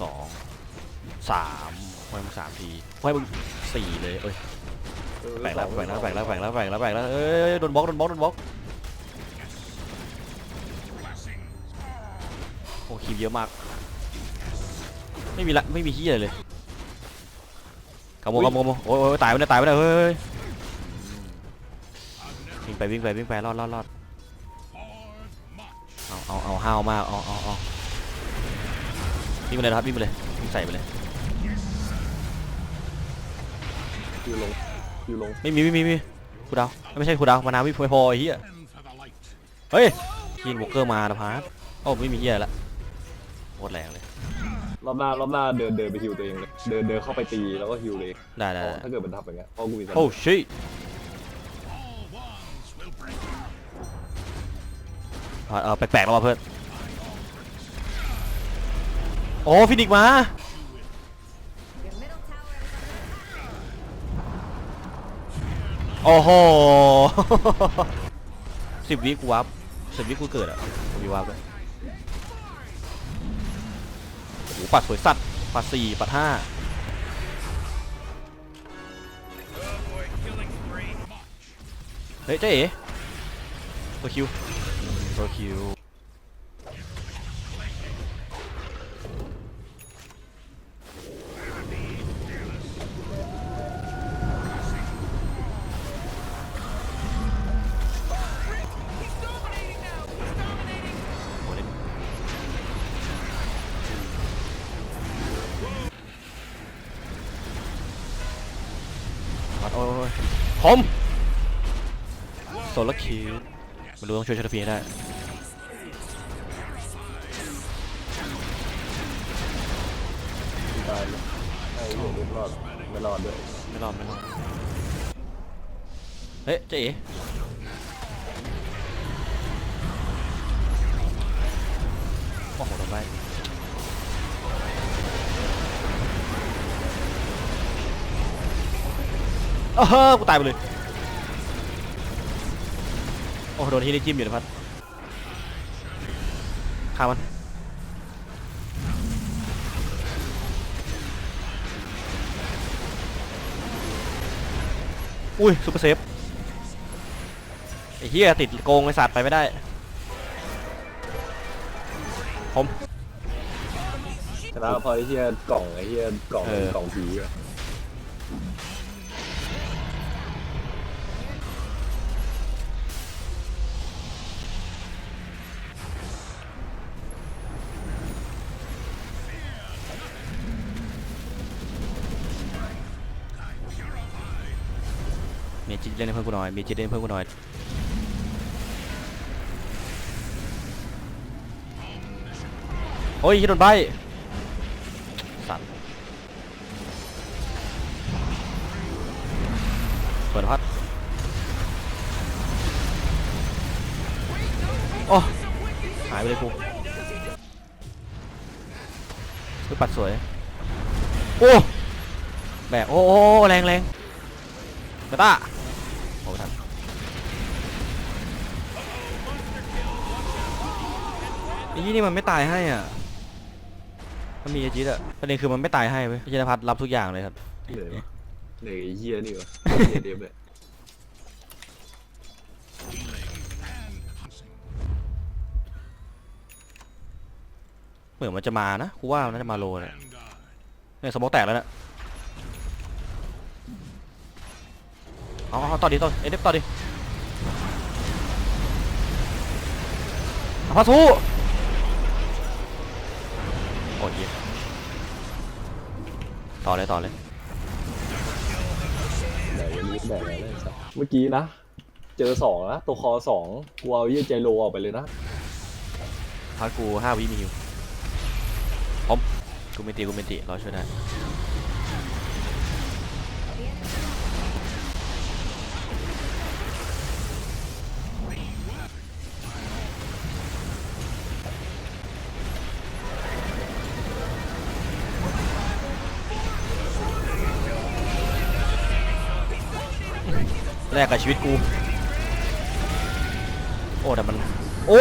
สองสามห้มึงสามทีห้มึงสี่เลยเอ้ยแบ่งแล้วแบ่งแล้วแบ่งแล้วแบ่งแล้วแบ่งแล้วแบ่งแล้วเอ้ยโดนบล็อกโดนบล็อกโดนบล็อกโอ้คีบเยอะมาก ไม่มีละไม่มีที่อะไรเลยกระโมกระโมกระโมโอ้ยโอ้ยตายไปเลยตายไปเลยเฮ้ยวิ่งไปวิ่งไปวิ่งไปรอดรอดรอดเอาเอาเอาห้าวมากเอาเอาเอา วิ่งไปเลยนะครับวิ่งไปเลยวิ่งใส่ไปเลยคิวลงคิวลงไม่มีไม่มีไม่มีครูดาวไม่ใช่ครูดาวมานาวิพพอไอ้เหี้ยเฮ้ยยิงบุกเกอร์มานะพาร์ทโอ้ไม่มีเหี้ยละโคตรแรงเลย รอบหน้ารอบหน้าเดินเดินไปฮิวตัวเองเลยเดินเดินเข้าไปตีแล้วก็ฮิวเลยได้ได้ได้ถ้าเกิดมันทับอย่างเงี้ยเพราะกูมีสโอ้ชิอ่าเออแปลกๆแล้วว่ะเพื่อน โอ้ฟินิกมาโอ้โหสิบวิกูวับสิบวิกูเกิดอะกูมีวับเลยโอ้โหปัดสวยสัตว์ปัดสี่ปัดห้าเฮ้ยเจ๊ตัวคิวตัวคิว คมโซลคิวไม่รู้ต้องช่วยชาตฟีให้ได้ตายเลยไอ้เหี้ยไม่รอดไม่รอดด้วยไม่รอดไม่รอดเฮ้ยเจ๊ เออกูตายไปเลย โอ้โหโดนที่ได้จิ้มอยู่นะพัดฆ่ามันอุ้ยซุปเปอร์เซฟไอ้เหี้ยติดโกงไอ้สัตว์ไปไม่ได้ ผม ชนะพอไอ้เหี้ยกล่องไอ้เหี้ยกล่องเออ กล่องผีอะ เมจิเล่นให้เพื่อนกูหน่อยเมจิเล่นให้เพื่อนกูหน่อยโอ้ยฮิโดนใบสัตว์เปิดพัดโอ้หายไปเลยกูคือปัดสวย โอ้ แบกโอ้โอ้แรงแรงกระต้า ไอ้ยี่นี่มันไม่ตายให้อะมันมีไอจิตอะประเด็นคือมันไม่ตายให้เว้ยพิชนพัฒน์รับทุกอย่างเลยครับเหนื่อยวะเหนื่อยไอ้เหี้ยนี่วะเหี้ยเดฟเลยเหมือนมันจะมานะกูว่ามันน่าจะมาโลเนี่ยเนี่ยสมองแตกแล้วเนะเอาเอาต่อดิต่อเอ็นเอฟต่อดิเอาพา ต่อเลยต่อเลยไหนรีบแบกอะไรเลยสัสเมื่อกี้นะ เจอสองนะตัวคอสองกูเอาเหี้ยใจโลออกไปเลยนะพัดกูห้าวิมีอยู่พร้อมกูเมนติกูเมนติรอช่วยได้ แลกกับชีวิตกู โอ้แต่มันโอ้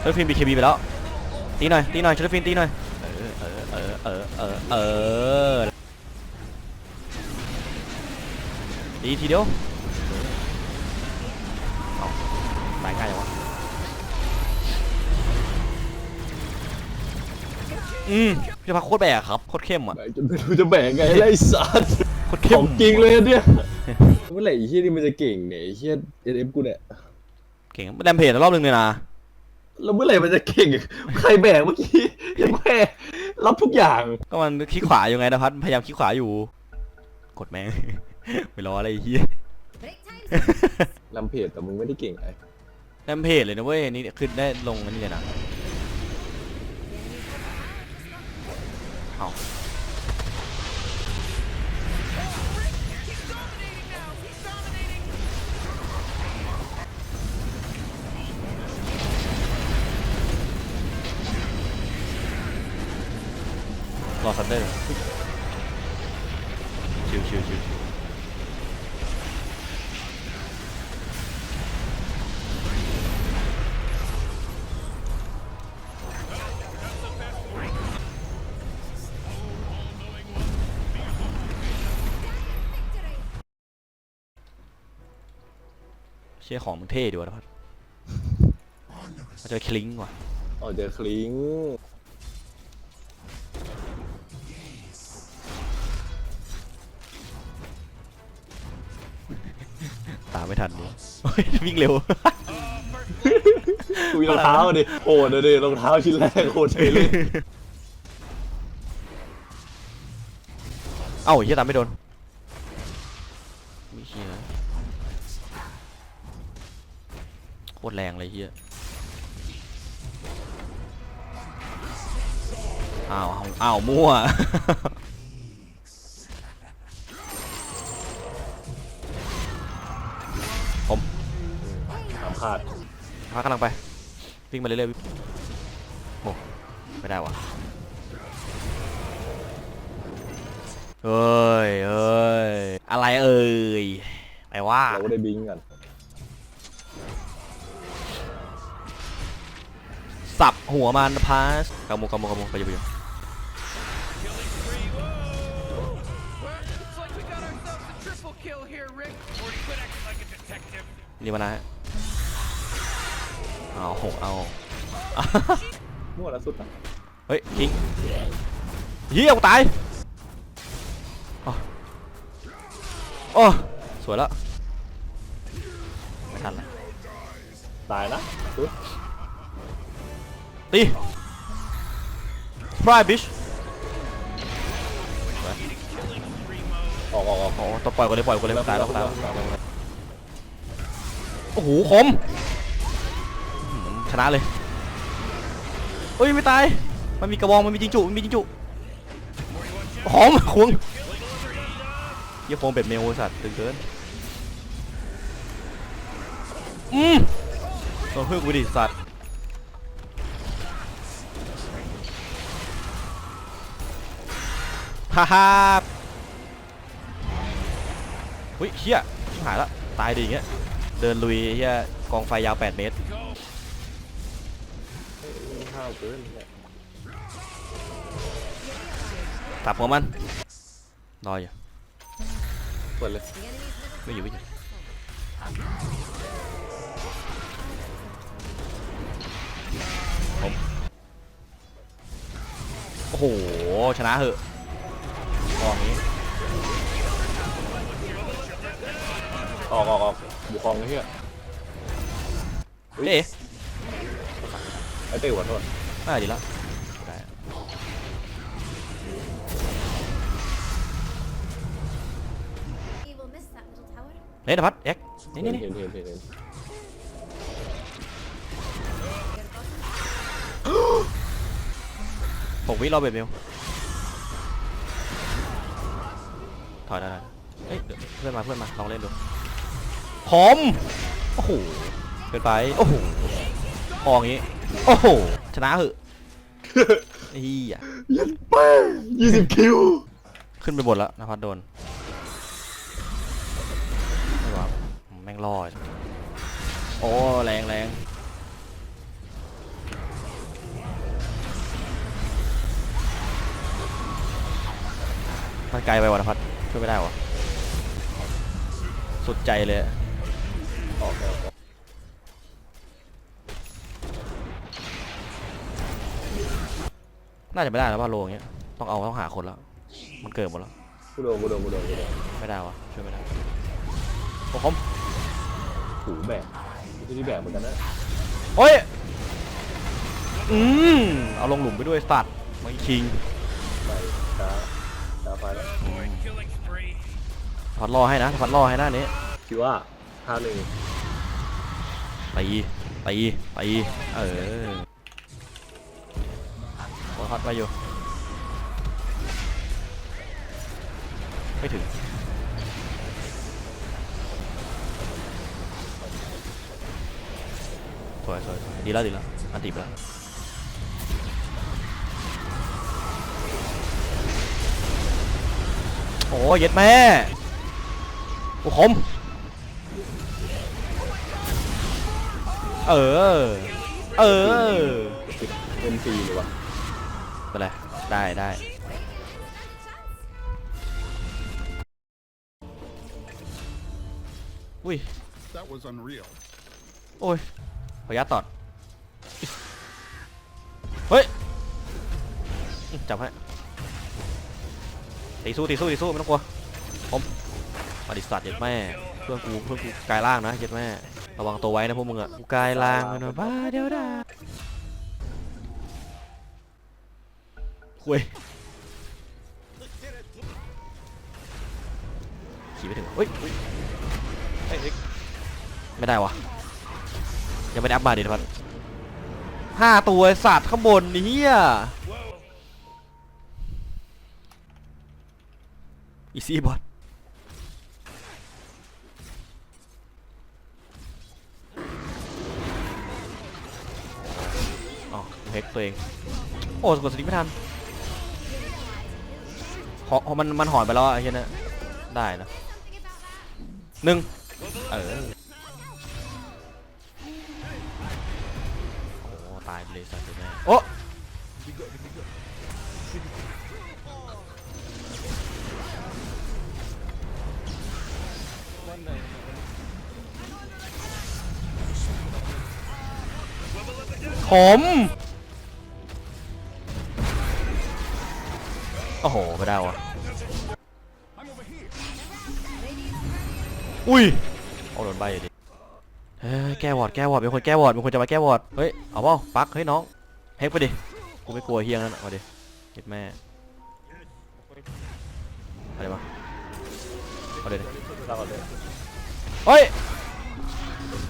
เฮ้ยฟิล์มบีเคบีไปแล้วตีหน่อยตีหน่อยเชลฟินตีหน่อยเออเออเออเออเออตีทีเดียวตายง่ายจังวะอืมพี่พักโคตรแบกครับโคตรเข้มอะจนไม่รู้จะแบกไงไอ้สัส โคตรขเข้มองจริงเลยอันเนี่ยเมื่อไหร่ไอ้เฮียนี่มันจะเก่งเนี่ยไอ้เฮียเอ็มกูเนี่ยเก่งแดมเพจรอบหนึงเลยนะ แล้วเมื่อไหร่มันจะเก่ง ใครแบกเมื่อกี้ยังแม่รับทุกอย่างก็มันคลิกขวาอยู่ไงนะพัดพยายามคลิกขวาอยู่ กดแม่งไปรออะไรไอ้เฮีย Break time. ลำเพจแต่มึงไม่ได้เก่งไอ้แดมเพจเลยนะเว้ยนี่คือได้ลงอันนี้เลยนะเอา อซันเดอร์ชิวชิวชิวเชี่ยของมึงเท่ดีวะนะพัดมาเจอคลิงก์ว่ะอ๋อเจอคลิง ไม่ทันดิโอ้ยวิ่งเร็วกูมีรองเท้าดิโอ้เดี๋ยวดิรองเท้าชิ้นแรกโคตรเท่เลยเอ้าเฮียตามไม่โดนไม่เฮียโคตรแรงเลยเฮียอ้าวอ้าวอ้าวมั่ว พากำลังไปวิ่งมาเรื่อยๆโอ้ไม่ได้วะเอ้ยเอ้ยอะไรเอ่ยไปว่าเราก็ได้บิงกันสับหัวมันพาสกำมูกำมูกำมูไปอยู่ไปอยู่ Looks like we got ourselves a triple kill here, Rick. Or you could act like a detective. นี่มานะฮะ เอาโหเอามั่วแล้วสุดนะเฮ้ยคิงเฮียกูตายอ๋อโอ้สวยแล้วไม่ทันละตายนะสุดตีฟรายบิชออกออกออกโอ้ต้องปล่อยกันเลยปล่อยกันเลยตายแล้วตายแล้วโอ้โหคมอื้อหือ ชนะเลยเอ้ยไม่ตาย มันมีกระบองมันมีจิงจุมันมีจิงจุหอมควงเยี่ยโฟงเป็ดเมลสัตว์ตึงเกินอืมโดนเพื่อกูดิสัตว์ฮ่าฮ่าเฮ้ยเฮียหายละตายดิอย่างเงี้ยเดินลุยเฮียกองไฟยาว 8 เมตร ข้าวเกินเนี่ยสับหัวมันรออยู่เปิดเลย The enemy's middle ไม่อยู่ไม่อยู่ผมโอ้โห ชนะเหอะกองนี้ ออกออกออกบุคองไอ้เหี้ยเจ๊ ไอ้เต้หัวโทษน่าดีแล้วได้ He will miss that middle tower. เฮ้ยนภัสเอ็กนี่นี่นี่เห็นเห็นเห็นเห็นผมวิรอเบรมิวถอยได้ได้เฮ้ยเดี๋ยวเพื่อนมาเพื่อนมาลองเล่นดูผมโอ้โหเกินไปโอ้โหพออย่างงี้ โอ้โห ชนะเหอะเฮียยันเป้ยี่สิบคิว ขึ้นไปบนแล้วนะพัดโดนไม่ว่าแม่งรอดโอ้แรงแรงมันไกลไปวะนะพัดช่วยไม่ได้วะสุดใจเลยออก น่าจะไม่ได้แล้วว่าโลอย่างเงี้ยต้องเอาต้องหาคนแล้วมันเกิดหมดแล้วกูโดนกูโดนกูโดนกูโดนไม่ได้วะช่วยไม่ได้โอ้ผมถูแบกที่นี่แบกเหมือนกันนะโอ้ยอืมเอาลงหลุมไปด้วยสัตว์ไม่คิงไปช้าช้าไปแล้ว Killing spree. พัดรอให้นะพัดรอให้หน้านี้คิดว่าท่าหนึ่งตีตีตีเออ หัวพัดไปอยู่ ไม่ถึงสวยสวยดีแล้วดีแล้วอันติดแล้วโอ้ยเย็ดแม่โอ้คมเออ เออเอ็นซีเลยวะ ไปเลยได้ได้อุ้ย That was unreal. โอ้ยขออนุญาตตอด เฮ้ยอืมจับให้ตีสู้ตีสู้ตีสู้ไม่ต้องกลัว ผมมาดิสัตว์เย็ดแม่ เพื่อนกูเพื่อนกูกายล่างนะเย็ดแม่ ระวังตัวไว้นะพวกมึงอะกูกายล่างเลยนะบ้าเดี๋ยวดา คุยขี่ไปถึงเฮ้ยเฮ้ยเฮ้ยเฮ้ยไม่ได้วะยังไม่ได้อัพมาดิพัดห้าตัวไอ้สัตว์ข้างบนนี่เฮียอีซี่บอทอ๋อเฮกตัวเอง โอ้กดสติ๊กไม่ทัน หอมันมันหอนไปแล้วอะไอ้เหี้ยนะได้นะหนึ่งเออโอ้ตายไปเลยสัตว์เลยแม่โอ้ผม โอ้โหไม่ได้วะอุ้ยเอาโดนใบดิเฮ้ยแก้วอร์ดแก้วอร์ดเป็นคนแก้วอร์ดเป็นคนจะมาแก้วอร์ดเฮ้ยเอาเปล่าปักเฮ้ยน้องเฮกไปดิกูไม่กลัวเฮียงนั่นอะมาดิเห็ดแม่อะไรมาเอาเลยดิเราก่อนเลยเฮ้ย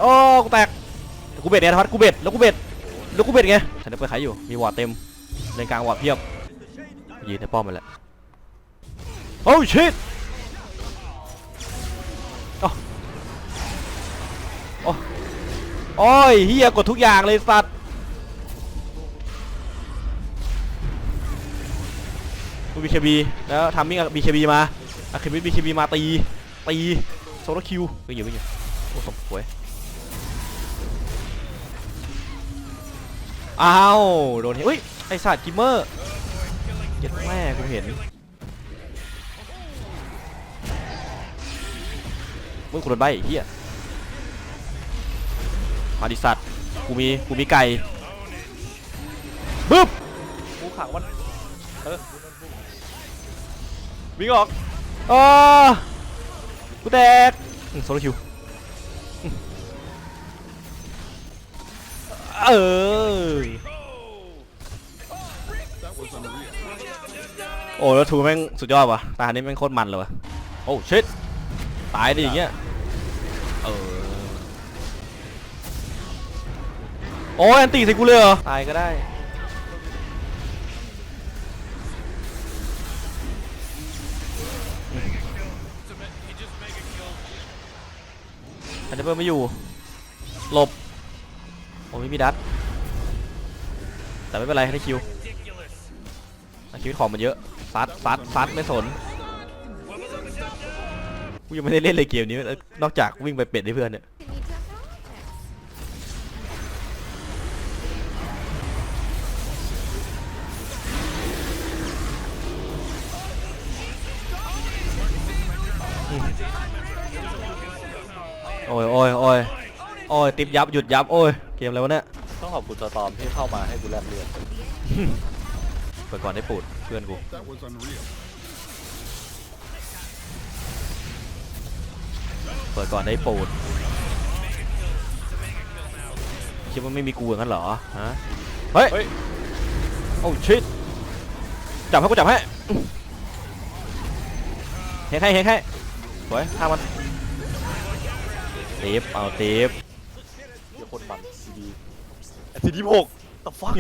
โอ้กูแตกกูเบ็ดเนี่ยทัดกูเบ็ดแล้วกูเบ็ดแล้วกูเบ็ดไงฉันได้เปิดขายอยู่มีวอร์ดเต็มเลนกลางวอร์ดเพียบ ยืนในป้อมไปแล้วโอ้ชิตโอ้โอ้โอ้ยเฮียกดทุกอย่างเลยสัตว์กูบีเคบีแล้วทำมิ่งบีเคบีมาอะคิมิบีเคบีมาตี ตีโซโลคิวไปอยู่ไปอยู่โอ้สมสวยอ้าว โดนเห็นอุ้ย ไอสัตว์กิมเมอร์ เจ็ดแม่กูเห็น มึงกูโดนใบอ้เฮียมาดิสัตว์กูมี กูมีไก่บึ๊บกูขังมันเออวิ่งออกอ๋อกูแตกโซโลคิว เออ โอ้แล้วทูแม่งสุดยอดว่ะตานี้แม่งโคตรมันเลยว่ะโอ้ชิตตายดิอย่างเงี้ยเออโอ้ยอันตีใส่กูเลยเหรอตายก็ได้อันนี้เพิ่มไม่อยู่หลบโอ้ไม่มีดัดแต่ไม่เป็นไรได้คิว Ridiculous. ชีวิตของมันเยอะ ซัดซัดไม่สนกูยังไม่ได้เล่นเลยเกมนี้นอกจากวิ่งไปเป็ดให้เพื่อนเนี่ยโอ้ยโอ้ยโอ้ยโอ้ยติบยับหยุดยับโอ้ยเกมอะไรวะเนี่ยต้องขอบคุณตอตอมที่เข้ามาให้กูแลกเลือด เปิดก่อนได้ปูดเพื่อนกู That was unreal. เปิดก่อนได้ปูดคิดว่าไม่มีกูอย่างนั้นเหรอฮะเฮ้ยเฮ้ยโอ้ชิตจับให้กูจับให้เฮกให้เฮกให้สวยฆ่ามันตีบเอาตีบเดี๋ยวคนมันซีดีซีดีหก the fuck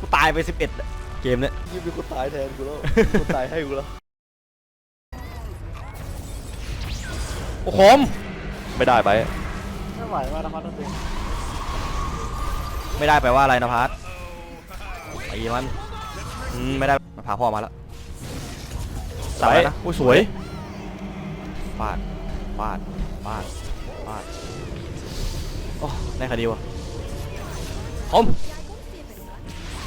กูตายไป11เกมเนี้ยยี่มีคนตายแทนกูแล้วคนตายให้กูแล้ว โอ้โหมไม่ได้ไป ไม่ไหวว่าธรรมะต้องเป็นไม่ได้แปลว่าอะไรนะพัทไอ้มันอืมไม่ได้มาพาพ่อมาแล้วจับไว้นะอุ้ยสวยฟาดฟาดฟาดฟาดโอ้ได้คดีวะหอม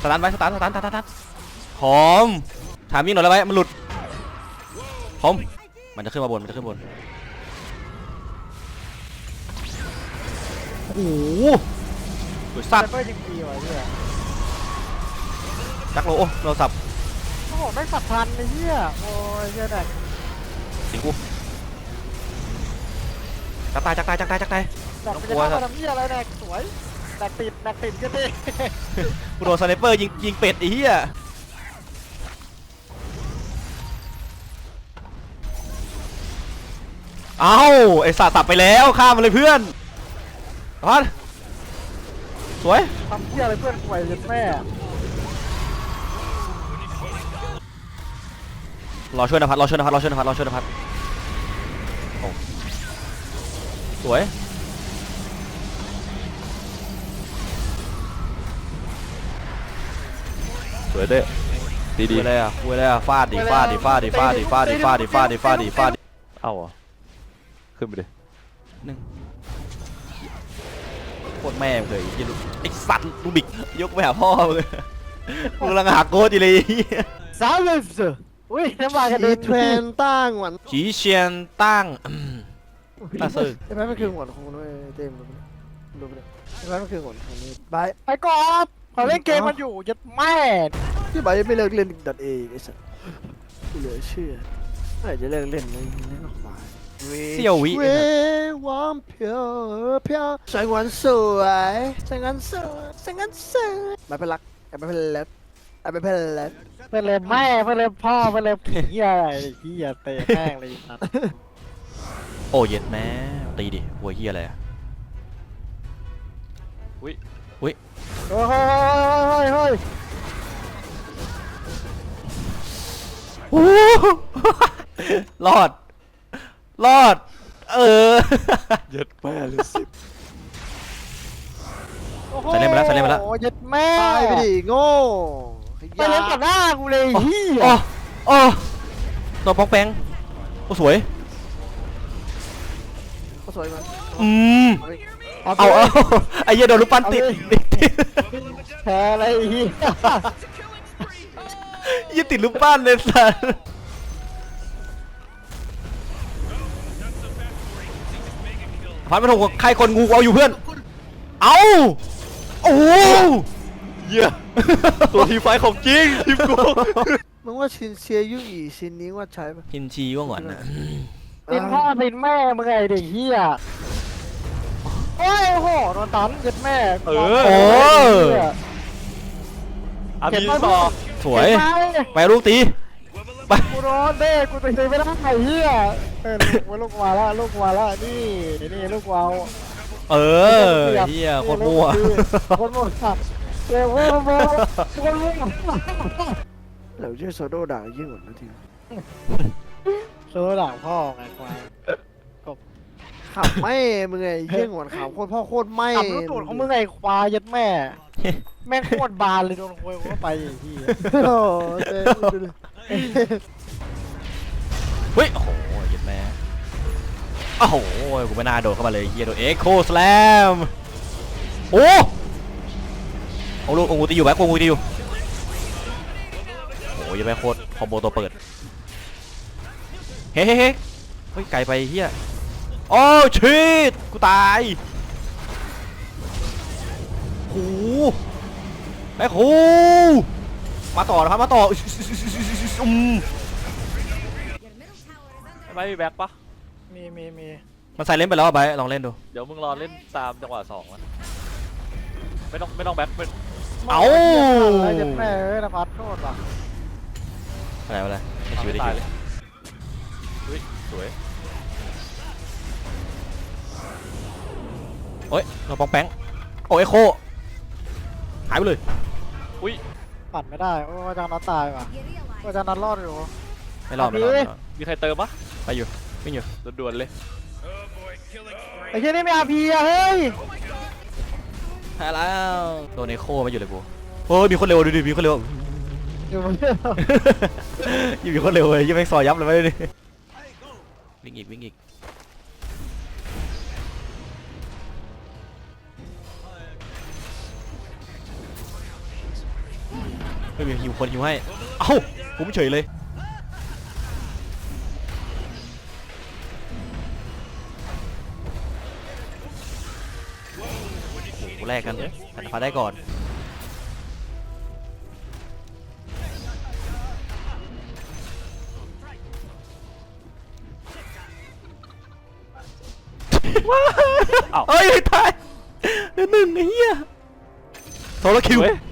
สตาร์ทไว้สตาร์ทสตาร์ทสตาร์ทสตาร์ทหอมถามยิ่งหน่อยแล้วไว้มันหลุดหอมมันจะขึ้นมาบนมันจะขึ้นบนโอ้โหสวยสัตว์เปิดจริงๆว่ะเฮียจักโลโอ้เราสับโอ้โหไม่สับพันไอ้เฮียโอ้ยเฮียแดกสิงกูจักตายจักตายจักตายจักตาย แดกเป็นจะเข้ามาทำเฮียอะไรแดกสวย แดกติดแดกติดก็ดีกูโดนสไนเปอร์ยิงยิงเป็ดไอ้เหี้ยเอ้าไอ้สัตว์สับไปแล้วฆ่ามันเลยเพื่อนพัดสวยทำเฮียอะไรเพื่อนกูไอ้ยันแม่รอช่วยนะพัดรอช่วยนะพัดรอช่วยนะพัดรอช่วยนะพัดโอ้สวย วยเด้ดีดีดีเลยอะคุยเลยอะฟาดดิฟาดดิฟาดดิฟาดดิฟาดดิฟาดดิฟาดดิฟาดดิฟาดดิเอ้าเหรอขึ้นไปดิหนึ่งโคตรแม่มึงเลยไอ้เหี้ยลูกไอ้สัตว์ลูกบิกยกไปหาพ่อมึงเลยมึงกำลังหาโค้ดอยู่เลยไอ้เหี้ยสามเลยสิอุ้ยน้ำมันกระเด็นเทรนตั้งหวันจีเชียนตั้งอืมน่าซื่อไอ้แม่มันคือหวนของด้วยเต็มรู้ไหมรู้ไหมไอ้แม่มันคือหวนของนี่บายไปก่อน เขาเล่นเกมมันอยู่ยัดแม่ที่บายไม่เลิกเล่นดัดเอไอ้สัสเหลือเชื่อเมื่อไหร่จะเลิกเล่นเลยเล่นออกมาเสี่ยววิเววอมเพียวเพียวแสงวันสวยแสงวันสวยแสงวันสวยไม่เป็นรักไอ้ไม่เป็นเล็บไอ้ไม่เป็นเล็บเพื่อนเล่นแม่เพื่อนเล่นพ่อเพื่อนเล่นเฮียอะไรเฮียเตะแม่งเลยนะโอ้เย็ดแม่ตีดิหัวเฮียอะไรอะอุ้ยเฮ้ย เฮ้ยเฮ้ยโอ้รอด รอด เออเย็ดแม่เลยสิใส่เล่นไปแล้วใส่เล่นไปแล้ว โอ้ยัดแม่ตายไปดิโง่ไปเล่นกับหน้ากูเลยเฮียอ๋ออ๋อตัวปองแปงโอ้สวย ก็สวยมันอืมเอา เอาเอาไอ้เหี้ยโดนลูกปั้นติดติดติดแพ้อะไรเฮียยี่ติดลูกปั้นเลยสัสพันไม่ถูกใครคนงูกูเอาอยู่เพื่อน เอาโอ้โหเยี่ยตัวทีไฟของจริงทีมกูมึงว่าชินเชียยุ่งอีชินนี้ว่าใช้ปะกินชีว่าหงอนนะตินพ่อตินแม่มึงไงเด็กเฮีย โอ้ยโหโดนตันยัดแม่เอโอ้ อาบีสอสวยเห็นไหมไปลูกตี ไป กูโดนเด้กูตีไม่ได้ไอ้เฮียเออลูกลูกมาละลูกมาละนี่นี่ลูกวาวเออเฮียโคตรมั่ว โคตรมั่วสัตว์เร็วเร็วเร็วโคตรมั่วเหล่าเชื่อโซโดด่ายิ่งกว่านาทีโซด่าพ่อไงควาย ขับไม่มึงไงเยี่ยงหวนขาวโคตรพ่อโคตรไม่ขับรถตูดของมึงไงควายยัดแม่ แม่งโคตรบานเลยโดนควยเข้าไปไอ้เหี้ยโอ้เต้ดูดิเฮ้ย โอ้โหเหี้ย็ดแม่โอ้โหกูไม่น่าโดดเข้ามาเลยเฮียโดนเอ็กโคสแลมโอ้โอ้ลูกโอ้กูตีอยู่แบ็คโอ้กูตีอยู่โอ้ยยังไม่โคตรคอมโบตัวเปิด เฮ้เฮ้เฮ้เฮ้ยไกลไปเฮีย โอ้ชิตกูตายแม่โคมาต่อนะครับมาต่ออืม Your middle tower is under ไม่มีแบ็คปะมีมีมีมันใส่เล่นไปแล้วอะไบร์ทลองเล่นดู เดี๋ยวมึงรอเล่นตามจังหวะสองนะไม่ต้องไม่ต้องแบ็คเป็นเอ้า อะไรเย็ดแม่เอ้ยนภัสโทษว่ะอะไรอะไรไม่ชีวิตได้ตายชีเลวิตยอุ้ยสวย โอ้ยเราปองแป้งโอ้ยโคหายไปเลยอุ้ยปั่นไม่ได้โอ้อาจารย์นัดตายว่ะ You realize โอ้อาจารย์นัดรอดอยู่ ไม่รอดไม่รอดไม่รอดมีใครเติมปะไปอยู่วิ่งอยู่ด่วนๆเลย Oh boy, killing spree. ไอ้เชี่ยนี่ไม่อาพีอะเฮ้ยหายแล้วโดนไอโคมาอยู่เลยกูโอ้ยมีคนเร็วดูดิมีคนเร็ว อยู่บนเรือยิ่งมีคนเร็วเลยยิ่งแม่งซอยยับเลยไม่ดิวิ่งอีกวิ่งอีก ไม่มีหิวคนหิวให้ เอ้าผมเฉยเลย โอ้โหแลกกันกันฟ้าได้ก่อนอ้าวเอ้ยไม่ตายเหลือหนึ่งไอ้เหี้ยโซโลคิว เว้ยโ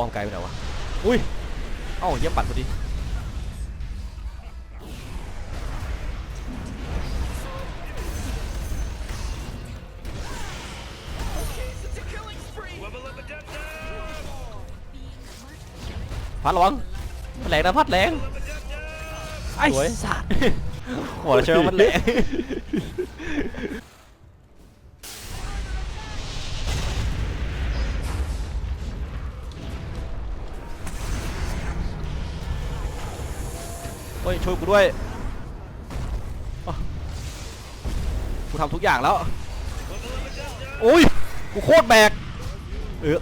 อ้โหอ้อมไกลไปไหนวะ อุ้ย เอ้าเยี่ยมปัดพอดี พัดระวังมันแรงนะพัดแรง ไอ้สัตว์ หัวเราเชื่อว่ามันแรง ฮ้ยช่วยกูด้วยกูทำทุกอย่างแล้วโอ้ยกูโคตรแบกเออ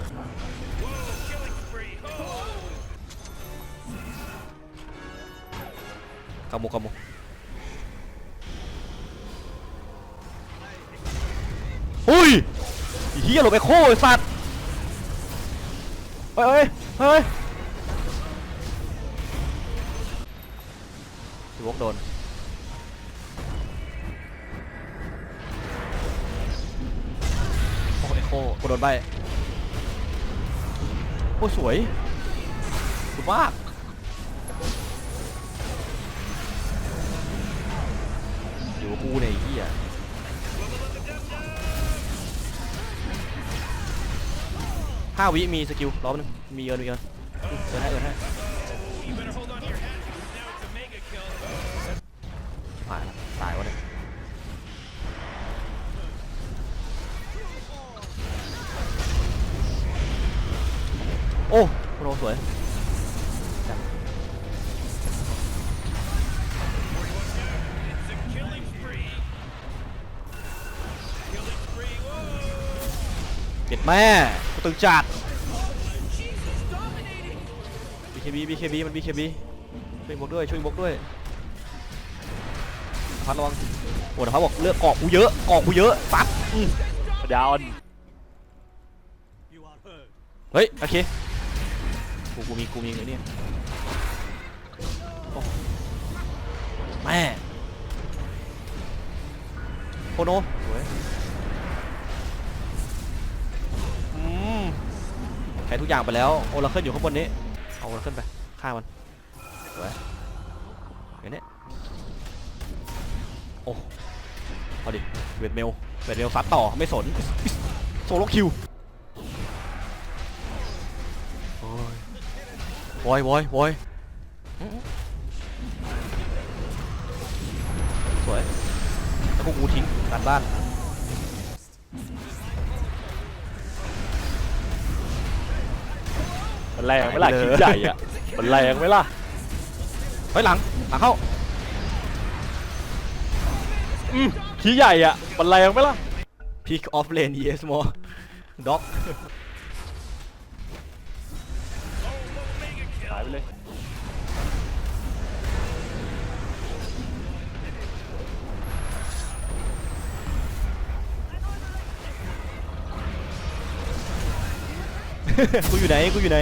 กำมุกำมุอุ้ยเฮียหลบไปโค้ไอ้สัตว์เฮ้ยเฮ้ย วกโดน โอ้ไอโคกูโดนใบโอ้สวยสุดมากอยู่กับกูเนี่ยไอ้เหี้ยห้าวิมีสกิลรอบนึงมีเอินมีเอินเอินให้เอินให้ แม่กูตึงจัด Jesus, dominating. BKB BKB มัน BKB ช่วยบวกด้วยช่วยบวกด้วยพัดระวังโอ้เดี๋ยวเขาบอกเลือกเกาะกูเยอะเกาะกูเยอะซัดอืมปัญญาอ่อนเฮ้ยโอเคกูกูมีกูมีไอ้เนี่ยโอ้แม่โคโนสวย ใช้ทุกอย่างไปแล้วโอลาเคิลอยู่ข้างบนนี้เอาโอลาเคิลไปฆ่ามันสวยเห็นเนี่ยโอ้พอดิเวทเมลเวทเมลซัดต่อไม่สนโซโลคิวโอ้ยวอยวอยสวยแล้วพวกกูทิ้งการบ้าน แรงไหมล่ะหายไปคิเลยดใหญ่อะมันแรงไหมล่ะเฮ้ยหลังหลังเข้าขี้ใหญ่อะมันแรงไหมล่ะ Peak of lane yes more dog กูอยู่ไหนกูอยู่ไหน